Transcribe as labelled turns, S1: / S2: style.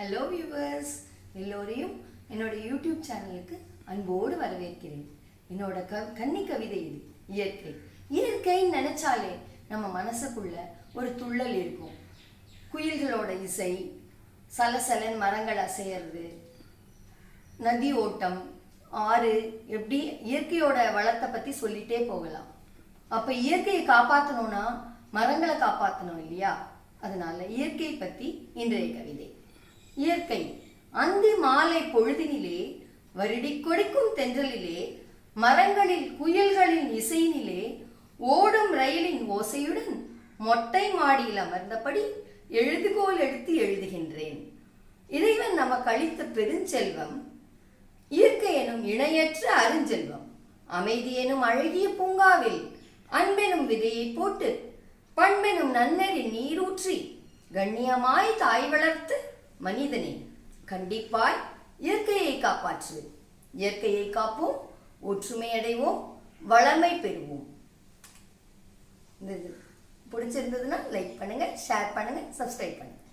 S1: Hello viewers எல்லோரையும் என்னோட YouTube சேனலுக்கு அன்போடு வரவேற்கிறேன். என்னோட க கன்னி கவிதை இது இயற்கை இயற்கைன்னு நினைச்சாலே நம்ம மனசுக்குள்ள ஒரு துள்ளல் இருக்கும். குயில்களோட இசை சலசலன் மரங்கள் அசையிறது நதி ஓட்டம் ஆறு எப்படி இயற்கையோட வளத்தை பற்றி சொல்லிட்டே போகலாம். அப்போ இயற்கையை காப்பாற்றணும்னா மரங்களை காப்பாற்றணும் இல்லையா? அதனால இயற்கை பற்றி இன்றைய கவிதை. இயற்கை. அந்தி மாலை பொழுதினிலே வருடி கொடிக்கும் தென்றலிலே மரங்களில் குயில்களின் இசையினிலே ஓடும் ரயிலின் ஓசையுடன் மொட்டை மாடியில் அமர்ந்தபடி எழுதுகோல் எடுத்து எழுதுகின்றேன். இறைவன் நமக்கு அளித்த பெருஞ்செல்வம் இயற்கை எனும் இணையற்ற அருஞ்செல்வம். அமைதி எனும் அழகிய பூங்காவில் அன்பெனும் விதையை போட்டு பண்பெனும் நன்னறி நீரூற்றி கண்ணியமாய் தாய் வளர்த்து மனிதனே கண்டிப்பாய் இயற்கையை காப்பாற்று. இயற்கையை காப்போம் ஒற்றுமை அடைவோம் வளமை பெறுவோம். இந்த இது. பிடிச்சிருந்ததுன்னா லைக் பண்ணுங்க ஷேர் பண்ணுங்க சப்ஸ்கிரைப் பண்ணுங்க.